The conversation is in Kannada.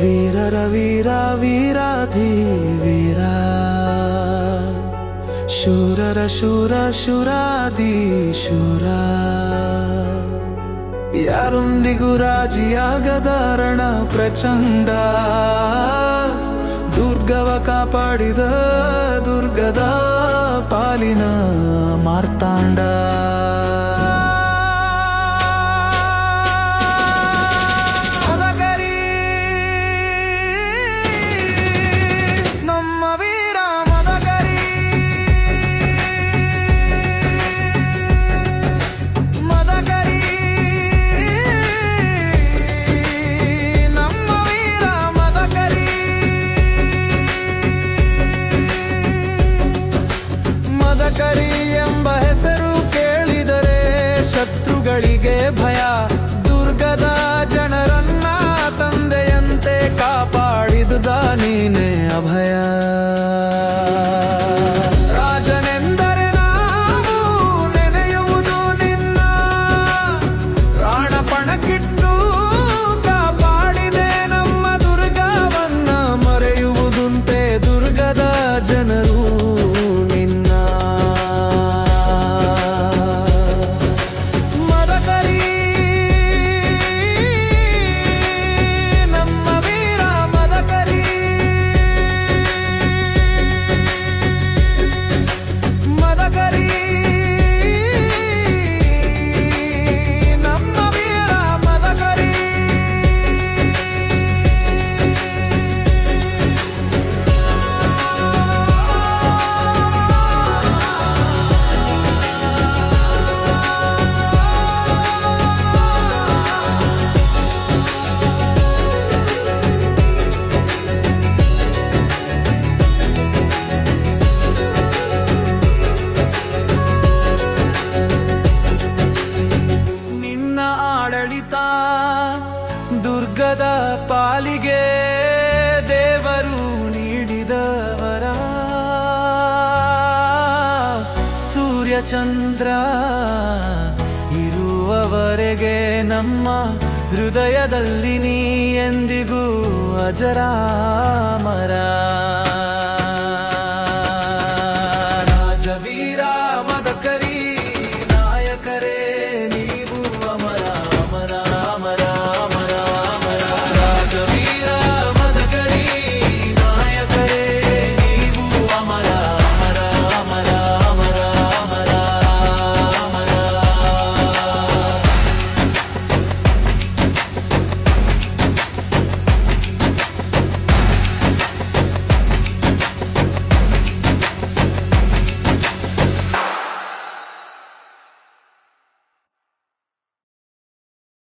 ವೀರರ ವೀರ ವೀರಾಧಿ ವೀರ ಶೂರರ ಶೂರ ಶೂರಾದಿ ಶೂರ ಯಾರೊಂದಿಗೂ ರಾಜಿಯಾಗದ ರಣ ಪ್ರಚಂಡ ದುರ್ಗವ ಕಾಪಾಡಿದ ದುರ್ಗದ ಪಾಲಿನ ಮಾರ್ತಾಂಡ ಶತ್ರುಗಳಿಗೆ ಭಯ ದುರ್ಗದ ಜನರನ್ನ ತಂದೆಯಂತೆ ಕಾಪಾಡಿದುದ ದುರ್ಗದ ಪಾಲಿಗೆ ದೇವರು ನೀಡಿದವರ ಸೂರ್ಯಚಂದ್ರ ಇರುವವರೆಗೆ ನಮ್ಮ ಹೃದಯದಲ್ಲಿ ನೀ ಎಂದಿಗೂ ಅಜರಾಮರ.